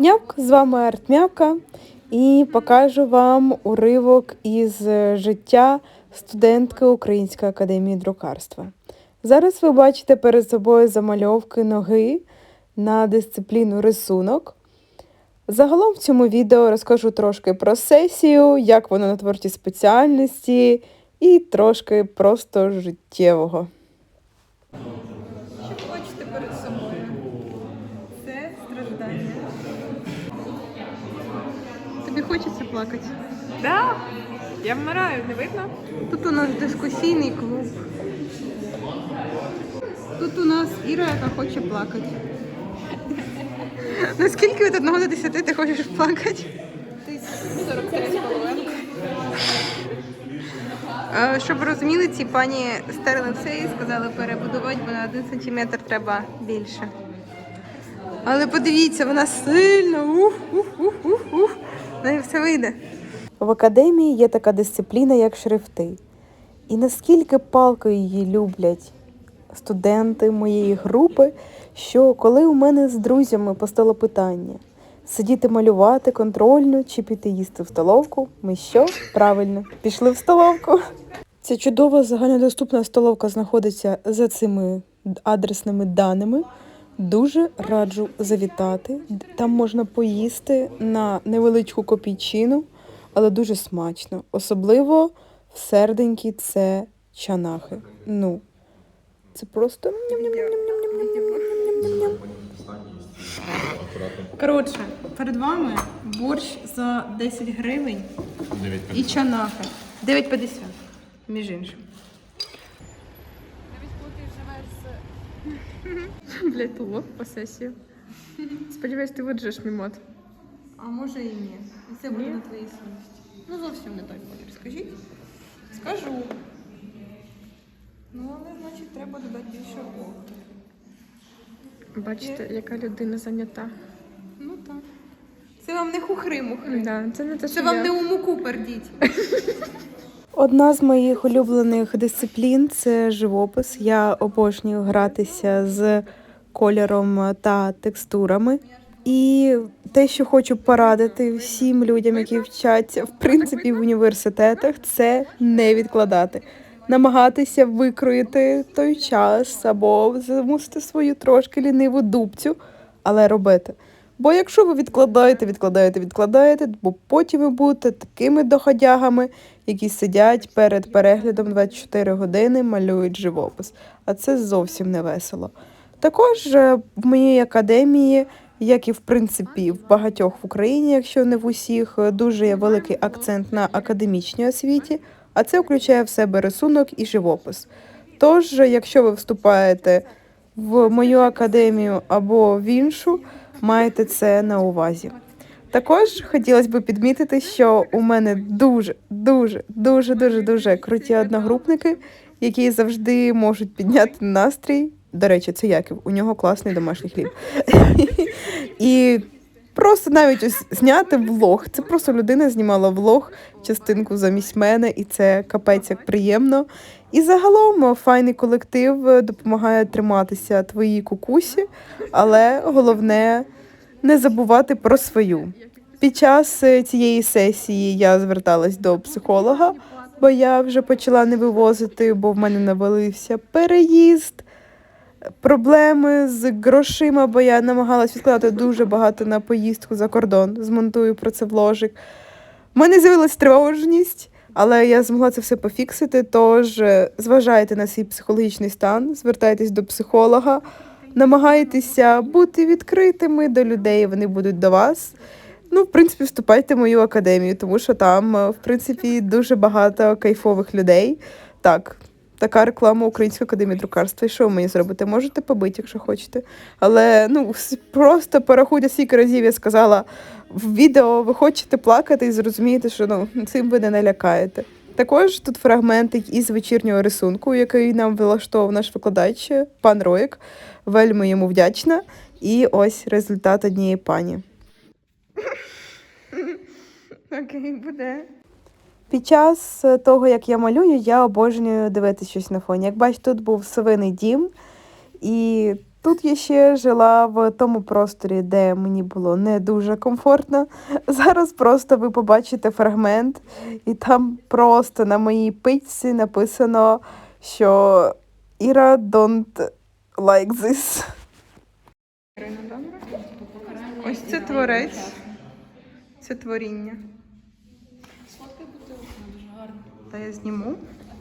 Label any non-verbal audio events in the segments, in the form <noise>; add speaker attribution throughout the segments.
Speaker 1: Нявк, з вами Артмявка і покажу вам уривок із життя студентки Української академії друкарства. Зараз ви бачите перед собою замальовки ноги на дисципліну рисунок. Загалом в цьому відео розкажу трошки про сесію, як воно на творчій спеціальності, і трошки просто життєвого.
Speaker 2: Що хочете перед собою? Це страждання. Плакати?
Speaker 3: Да, я вмираю, не видно?
Speaker 2: Тут у нас дискусійний клуб. Тут у нас Іра, яка хоче плакати. <laughs> Наскільки від 1 до 10 ти хочеш плакати? 43,5. Щоб розуміли, ці пані стерли все і сказали перебудувати, бо на 1 сантиметр треба більше. Але подивіться, вона сильна. Ух, ух, ух, ух, ух. В неї все вийде.
Speaker 1: В академії є така дисципліна, як шрифти. І наскільки палко її люблять студенти моєї групи, що коли у мене з друзями постало питання сидіти малювати контрольну чи піти їсти в столовку, ми що? Правильно, пішли в столовку. Ця чудова загальнодоступна столовка знаходиться за цими адресними даними. Дуже раджу завітати. Там можна поїсти на невеличку копійчину, але дуже смачно. Особливо в серденькі це чанахи. Ну це просто
Speaker 2: коротше. Перед вами борщ за 10 гривень і чанахи. 9,50, між іншим. <laughs>
Speaker 3: Блять, лох по сесію. Сподіваюсь, ти видержиш мій мод.
Speaker 2: А може і ні. І це буде на твоїй совісті. Ну зовсім не той колір. Скажіть? Скажу. Ну, але значить треба додати більше око.
Speaker 3: Бачите, яка людина зайнята.
Speaker 2: Ну так. Це вам не хухри-мухри.
Speaker 3: Да, це не те, що
Speaker 2: Це вам
Speaker 3: я.
Speaker 2: не у муку пердіть. <laughs>
Speaker 1: Одна з моїх улюблених дисциплін це живопис. Я обожнюю гратися з кольором та текстурами. І те, що хочу порадити всім людям, які вчаться в принципі в університетах, це не відкладати. Намагатися викроїти той час або замусити свою трошки ліниву дубцю, але робити. Бо якщо ви відкладаєте, відкладаєте, відкладаєте, бо потім ви будете такими доходягами, які сидять перед переглядом 24 години, малюють живопис. А це зовсім не весело. Також е, в моїй академії, як і в принципі в багатьох в Україні, якщо не в усіх, е, дуже є великий акцент на академічній освіті, а це включає в себе рисунок і живопис. Тож, якщо ви вступаєте в мою академію або в іншу, майте це на увазі. Також хотілося б підмітити, що у мене дуже, дуже, дуже, дуже, дуже круті одногрупники, які завжди можуть підняти настрій. До речі, це Яків, у нього класний домашній хліб. <laughs> І просто навіть ось зняти влог. Це просто людина знімала влог, частинку замість мене, і це капець як приємно. І загалом файний колектив е, допомагає триматися твоїй кукусі, але головне не забувати про свою. Під час е, цієї сесії я зверталась до психолога, бо я вже почала не вивозити, бо в мене навалився переїзд, проблеми з грошима, бо я намагалась відкладати дуже багато на поїздку за кордон. Змонтую про це вложик. У мене з'явилась тривожність, але я змогла це все пофіксити. Тож е, зважайте на свій психологічний стан, звертайтесь до психолога, намагайтеся бути відкритими до людей, вони будуть до вас. Ну, в принципі, вступайте в мою академію, тому що там, е, в принципі, дуже багато кайфових людей. Так, така реклама Української академії друкарства. І що ви мені зробите? Можете побити, якщо хочете. Але ну просто порахуйте, скільки разів я сказала в відео, ви хочете плакати і зрозумієте, що ну цим ви не налякаєте. Також тут фрагментик із вечірнього рисунку, який нам влаштовував наш викладач, пан Роїк. Вельми йому вдячна. І ось результат однієї пані. <laughs>
Speaker 2: Окей, буде.
Speaker 1: Під час е, того, як я малюю, я обожнюю дивитися щось на фоні. Як бачите, тут був совиний дім, і Тут я ще жила в тому просторі, де мені було не дуже комфортно. <laughs> Зараз просто ви побачите фрагмент, і там просто на моїй пичці написано, що Іра don't like this.
Speaker 2: Ось це творець. Це творіння. Та я зніму.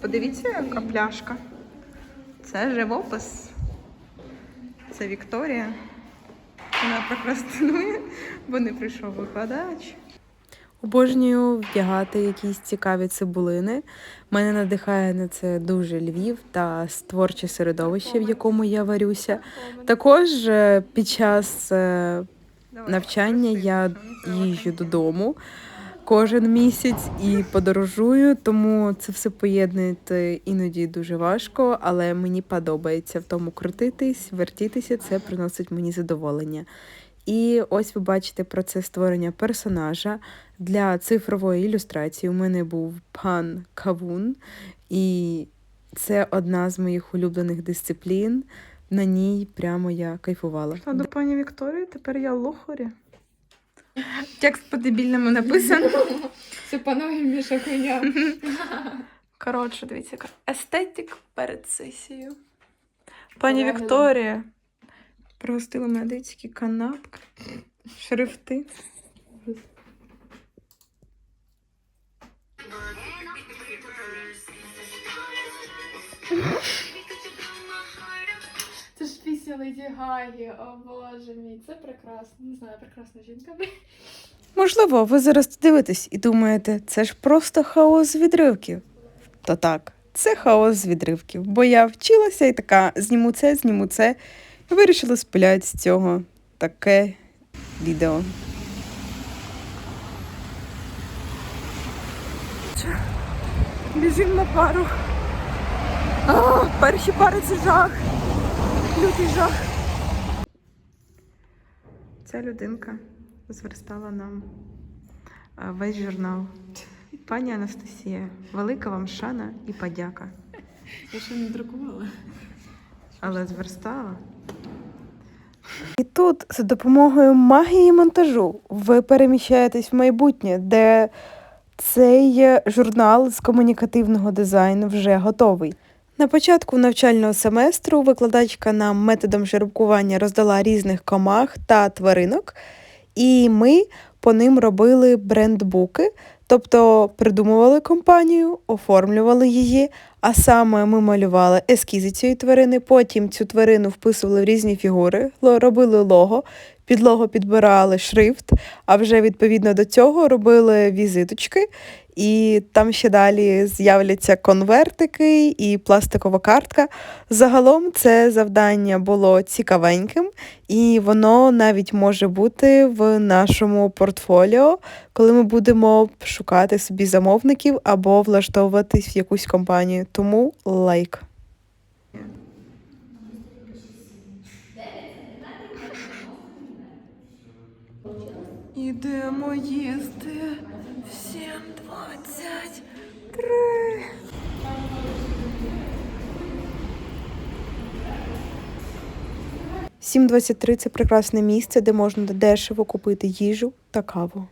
Speaker 2: Подивіться, яка пляшка. Це живопис. Це Вікторія. Вона прокрастинує, бо не прийшов викладач.
Speaker 1: Обожнюю вдягати якісь цікаві цибулини. Мене надихає на це дуже Львів та творче середовище, в якому я варюся. Також е, під час е, навчання я їжджу додому кожен місяць і подорожую, тому це все поєднати іноді дуже важко, але мені подобається в тому крутитись, вертітися, це приносить мені задоволення. І ось ви бачите процес створення персонажа для цифрової ілюстрації. У мене був пан Кавун, і це одна з моїх улюблених дисциплін. На ній прямо я кайфувала.
Speaker 2: Пішла до пані Вікторії, тепер я лохорі. Текст по-дебільному написано. <laughs>
Speaker 3: Це панове Міша хуйня. <laughs>
Speaker 2: Коротше, дивіться, естетик перед сесією. Пані
Speaker 3: Реально.
Speaker 2: Вікторія пригостила мене дивіться, які канапки, шрифти.
Speaker 3: Ж Леді Гагі, о боже мій, це прекрасно. Не знаю, прекрасна жінка.
Speaker 1: Можливо, ви зараз дивитесь і думаєте, це ж просто хаос відривків. То так, це хаос відривків, бо я вчилася і така зніму це, зніму це, і вирішила спиляти з цього таке відео.
Speaker 2: Біжим на пару. А, перші пари це жах. Лютий жах. Ця людинка зверстала нам весь журнал. Пані Анастасія, велика вам шана і подяка.
Speaker 3: Я ще не друкувала.
Speaker 1: Але зверстала. І тут, за допомогою магії монтажу, ви переміщаєтесь в майбутнє, де цей журнал з комунікативного дизайну вже готовий. На початку навчального семестру викладачка нам методом жеребкування роздала різних комах та тваринок, і ми по ним робили брендбуки, тобто придумували компанію, оформлювали її, а саме ми малювали ескізи цієї тварини, потім цю тварину вписували в різні фігури, робили лого, під лого підбирали шрифт, а вже відповідно до цього робили візиточки. І там ще далі з'являться конвертики і пластикова картка. Загалом це завдання було цікавеньким, і воно навіть може бути в нашому портфоліо, коли ми будемо шукати собі замовників або влаштовуватись в якусь компанію. Тому лайк.
Speaker 2: Ідемо їсти. Всім двадцять три.
Speaker 1: 7.23 – це прекрасне місце, де можна дешево купити їжу та каву.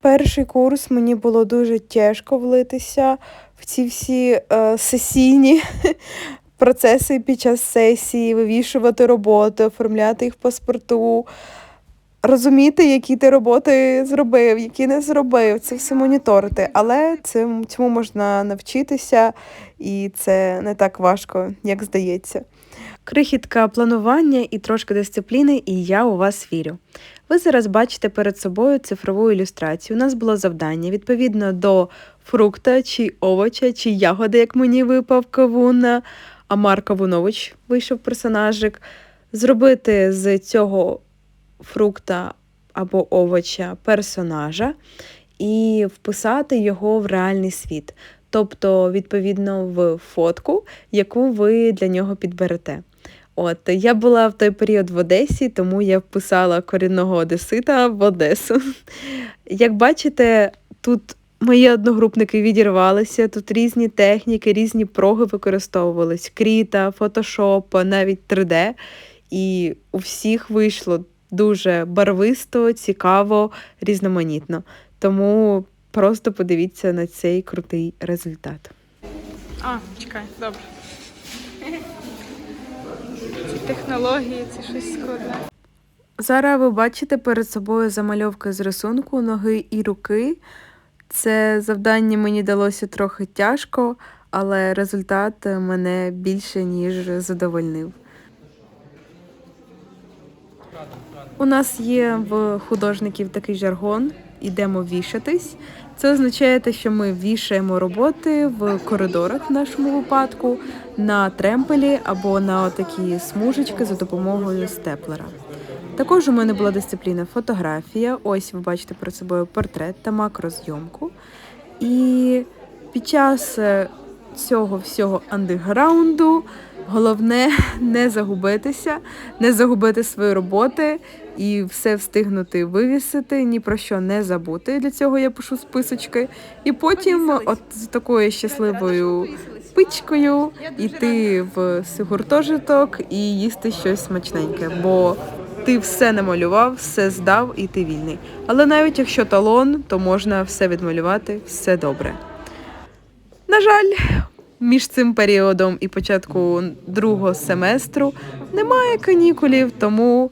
Speaker 1: Перший курс мені було дуже тяжко влитися в ці всі е, сесійні <laughs> процеси під час сесії, вивішувати роботи, оформляти їх в паспорту, розуміти, які ти роботи зробив, які не зробив, це все моніторити. Але цим, цьому можна навчитися, і це не так важко, як здається. Крихітка планування і трошки дисципліни, і я у вас вірю. Ви зараз бачите перед собою цифрову ілюстрацію. У нас було завдання відповідно до фрукта чи овоча, чи ягоди, як мені випав кавун, а Марк Кавунович вийшов персонажик. Зробити з цього фрукта або овоча персонажа і вписати його в реальний світ. Тобто, відповідно, в фотку, яку ви для нього підберете. От я була в той період в Одесі, тому я вписала корінного одесита в Одесу. <laughs> Як бачите, тут мої одногрупники відірвалися, тут різні техніки, різні проги використовувались: кріта, фотошоп, навіть 3D. і у всіх вийшло дуже барвисто, цікаво, різноманітно. Тому просто подивіться на цей крутий результат.
Speaker 2: А, чекай, добре. Ці технології, це щось складне.
Speaker 1: Зараз ви бачите перед собою замальовки з рисунку ноги і руки. Це завдання мені далося трохи тяжко, але результат мене більше ніж задовольнив. У нас є в художників такий жаргон ідемо вішатись. Це означає те, що ми вішаємо роботи в коридорах в нашому випадку, на тремпелі або на такі смужечки за допомогою степлера. Також у мене була дисципліна фотографія. Ось ви бачите перед собою портрет та макрозйомку. І під час е, цього всього андеграунду головне не загубитися, не загубити свої роботи і все встигнути вивісити, ні про що не забути. Для цього я пишу списочки. І потім, от з такою щасливою пичкою, йти в гуртожиток і їсти щось смачненьке. Бо ти все намалював, все здав і ти вільний. Але навіть якщо талон, то можна все відмалювати, все добре. На жаль, між цим періодом і початку другого семестру немає канікулів, тому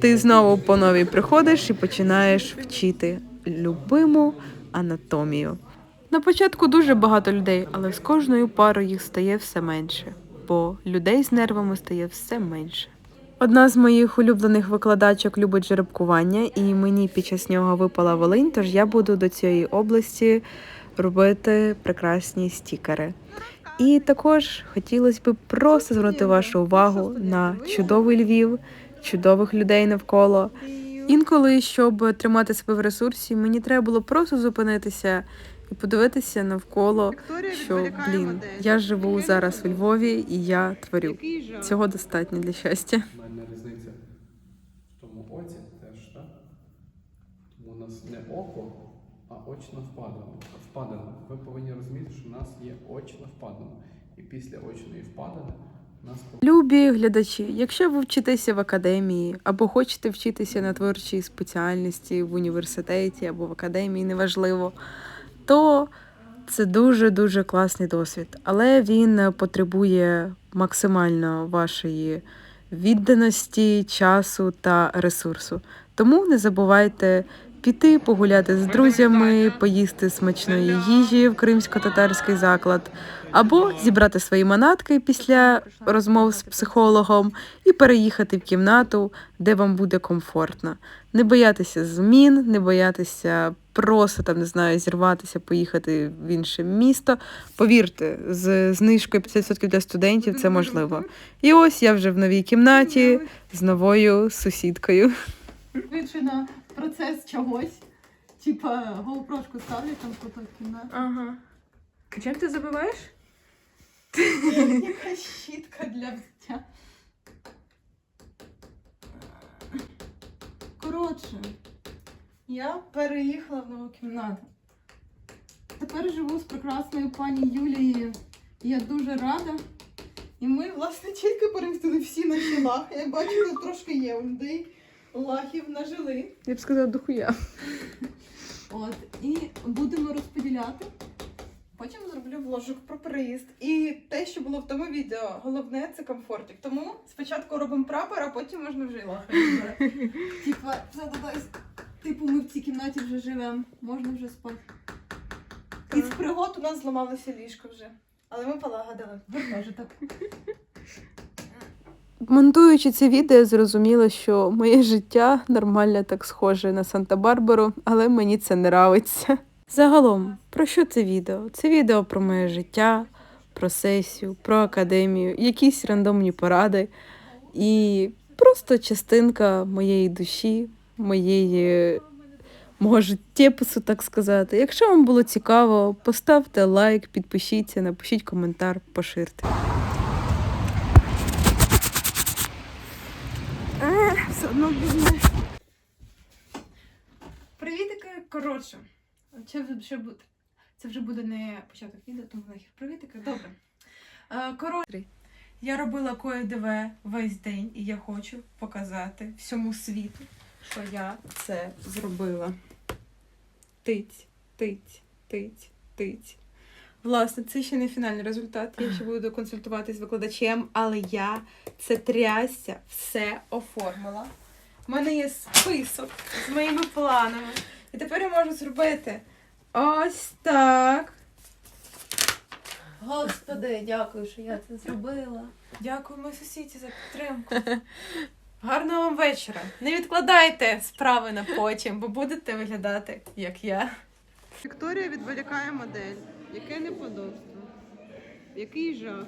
Speaker 1: ти знову по новій приходиш і починаєш вчити любиму анатомію. На початку дуже багато людей, але з кожною парою їх стає все менше, бо людей з нервами стає все менше. Одна з моїх улюблених викладачок любить жеребкування, і мені під час нього випала Волинь, тож я буду до цієї області робити прекрасні стікери. І також хотілося б просто звернути вашу увагу на чудовий Львів, чудових людей навколо. Інколи, щоб тримати себе в ресурсі, мені треба було просто зупинитися і подивитися навколо, що блін, я живу зараз у Львові і я творю. Цього достатньо для щастя.
Speaker 4: У мене різниця в тому оці теж, так? Тому у нас не око, а очна впадина. впадина. Ви повинні розуміти, що в нас є очна впадина. І після очної впадини нас
Speaker 1: Любі глядачі, якщо ви вчитеся в академії або хочете вчитися на творчій спеціальності в університеті або в академії, неважливо, то це дуже дуже класний досвід, але він потребує максимально вашої відданості, часу та ресурсу. Тому не забувайте піти погуляти з друзями, поїсти смачної їжі в кримсько-татарський заклад, або зібрати свої манатки після розмов з психологом і переїхати в кімнату, де вам буде комфортно. Не боятися змін, не боятися просто там не знаю, зірватися, поїхати в інше місто. Повірте, з знижкою 50% для студентів це можливо. І ось я вже в новій кімнаті з новою сусідкою.
Speaker 5: На процес чогось. Типа GoPro-шку ставлять там фото кімнати.
Speaker 2: Ага. Чим ти забиваєш?
Speaker 5: Якась щітка для взуття. Коротше, я переїхала в нову кімнату. Тепер живу з прекрасною пані Юлією. Я дуже рада. І ми, власне, тільки перемістили всі наші лахи. Як бачите, трошки є у людей лахів нажили.
Speaker 1: Я б сказала, дохуя.
Speaker 5: От, і будемо розподіляти. Потім зроблю вложок про приїзд. І те, що було в тому відео, головне це комфортик. Тому спочатку робимо прапор, а потім можна вже й лахати. <laughs> Типа, це. Типу, ми в цій кімнаті вже живемо, можна вже спати. Із пригод у нас зламалося ліжко вже. Але ми полагодили. Гуртожиток. <laughs>
Speaker 1: Монтуючи це відео, я зрозуміла, що моє життя нормально так схоже на Санта-Барбару, але мені це не нравиться. Загалом, про що це відео? Це відео про моє життя, про сесію, про академію, якісь рандомні поради і просто частинка моєї душі, моєї мого життєпису, так сказати. Якщо вам було цікаво, поставте лайк, підпишіться, напишіть коментар, поширте. Все одно буде.
Speaker 5: Привітики, коротше. Це вже буде. Це вже буде не початок відео, тому нахер привітики. Добре. Е, коротше,
Speaker 1: Я робила КОЕДВ весь день, і я хочу показати всьому світу, що я це зробила. Тиць, тиць, тиць, тиць. Власне, це ще не фінальний результат. Я ще буду консультуватися з викладачем, але я це трясся все оформила. У мене є список з моїми планами. І тепер я можу зробити ось так.
Speaker 6: Господи, дякую, що я це зробила.
Speaker 1: Дякую, моїй сусіді, за підтримку. Гарного вам вечора. Не відкладайте справи на потім, бо будете виглядати, як я. Вікторія відволікає модель. Яке неподобство. Який жах.